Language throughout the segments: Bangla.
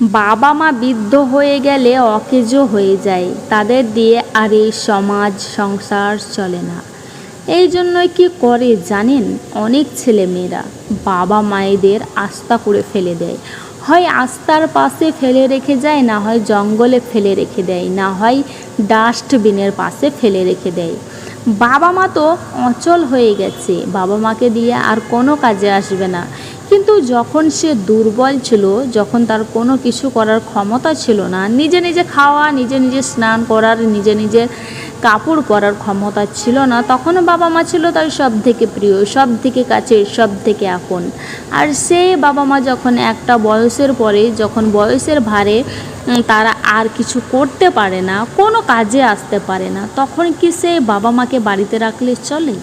বাবা মা বৃদ্ধ হয়ে গেলে অকেজো হয়ে যায়। তাদের দিয়ে আর এই সমাজ, সংসার চলে না। এই জন্যই কি করে জানেন? অনেক ছেলেমেয়েরা বাবা মায়েদের আস্থা করে ফেলে দেয়। হয় আস্তার পাশে ফেলে রেখে যায়, না হয় জঙ্গলে ফেলে রেখে দেয়, না হয় ডাস্টবিনের পাশে ফেলে রেখে দেয়। বাবা মা তো অচল হয়ে গেছে। বাবা মাকে দিয়ে আর কোনো কাজে আসবে না। কিন্তু যখন সে দুর্বল ছিল, যখন তার কোনো কিছু করার ক্ষমতা ছিল না, নিজে নিজে খাওয়া, নিজে নিজে স্নান করার, নিজে নিজে কাপড় পরার ক্ষমতা ছিল না, তখনও বাবা মা ছিল তার সব থেকে প্রিয় সব থেকে কাছে সব থেকে আপন। আর সে বাবা মা যখন একটা বয়সের পরে, যখন বয়সের ভারে তারা আর কিছু করতে পারে না, কোনো কাজে আসতে পারে না, তখন কি সে বাবা মাকে বাড়িতে রাখলে চলে?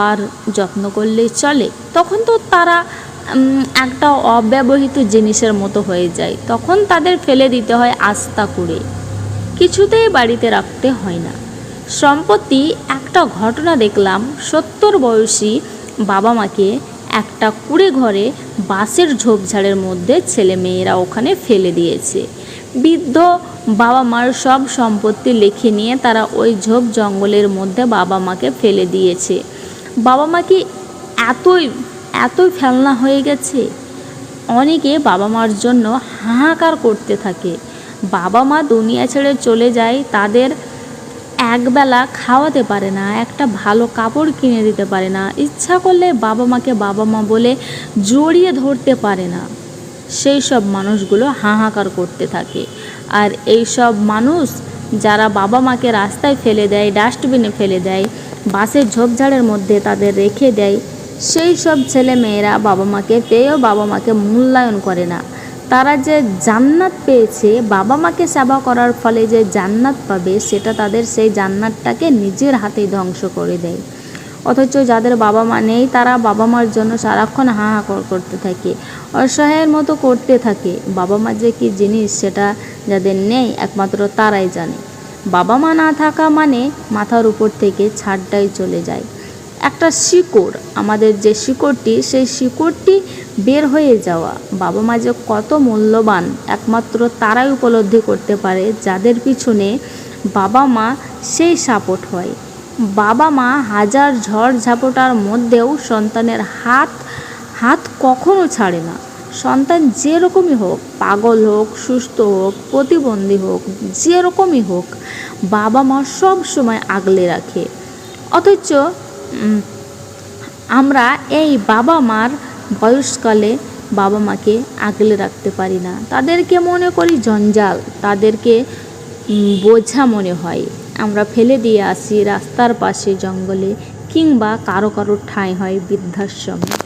আর যত্ন করলে চলে? তখন তো তারা একটা অব্যবহৃত জিনিসের মতো হয়ে যায়। তখন তাদের ফেলে দিতে হয় আস্থা করে। কিছুতেই বাড়িতে রাখতে হয় না। সম্প্রতি একটা ঘটনা দেখলাম। সত্তর বয়সী বাবা মাকে একটা কুড়ে ঘরে বাঁশের ঝোপঝাড়ের মধ্যে ছেলে মেয়েরা ওখানে ফেলে দিয়েছে। বৃদ্ধ বাবা মার সব সম্পত্তি লিখে নিয়ে তারা ওই ঝোপ জঙ্গলের মধ্যে বাবা মাকে ফেলে দিয়েছে। বাবা মাকে এতই এতই ফেলনা হয়ে গেছে। অনেকে বাবা মার জন্য হাহাকার করতে থাকে। বাবা মা দুনিয়া ছেড়ে চলে যায়, তাদের একবেলা খাওয়াতে পারে না, একটা ভালো কাপড় কিনে দিতে পারে না। ইচ্ছা করলে বাবা মাকে বাবা মা বলে জড়িয়ে ধরতে পারে না। সেই সব মানুষগুলো হাহাকার করতে থাকে। আর এই সব মানুষ যারা বাবা মাকে রাস্তায় ফেলে দেয়, ডাস্টবিনে ফেলে দেয়, বাসের ঝোপঝাড়ের মধ্যে তাদের রেখে দেয় সেই সব ছেলে মেয়েরা বাবা মাকে পেয়েও বাবা মাকে মূল্যায়ন করে না। তারা যে জান্নাত পেয়েছে, বাবা মাকে সেবা করার ফলে যে জান্নাত পাবে, সেটা তাদের সেই জান্নাতটাকে নিজের হাতেই ধ্বংস করে দেয়। অথচ যাদের বাবা মা নেই, তারা বাবা মার জন্য সারাক্ষণ হাহাকার করতে থাকে, অসহায়ের মতো করতে থাকে। বাবা মা যে কী জিনিস সেটা যাদের নেই, একমাত্র তারাই জানে। বাবা মা না থাকা মানে মাথার উপর থেকে ছাদটাই চলে যায়। একটা শিকড়, আমাদের যে শিকড়টি, সেই শিকড়টি বের হয়ে যাওয়া। বাবা মা যে কত মূল্যবান, একমাত্র তারাই উপলব্ধি করতে পারে, যাদের পিছনে বাবা মা সেই সাপোর্ট হয়। বাবা মা হাজার ঝড় ঝাপটার মধ্যেও সন্তানের হাত হাত কখনো ছাড়ে না। সন্তান যেরকমই হোক, পাগল হোক, সুস্থ হোক, প্রতিবন্ধী হোক, যেরকমই হোক, বাবা মা সব সময় আগলে রাখে। অথচ আমরা এই বাবা মার বয়সকালে বাবা মাকে আগলে রাখতে পারি না। তাদেরকে মনে করি জঞ্জাল, তাদেরকে বোঝা মনে হয়। আমরা ফেলে দিয়ে আসি রাস্তার পাশে জঙ্গলে কিংবা কারও কারও ঠাঁই হয় বৃদ্ধাশ্রমে।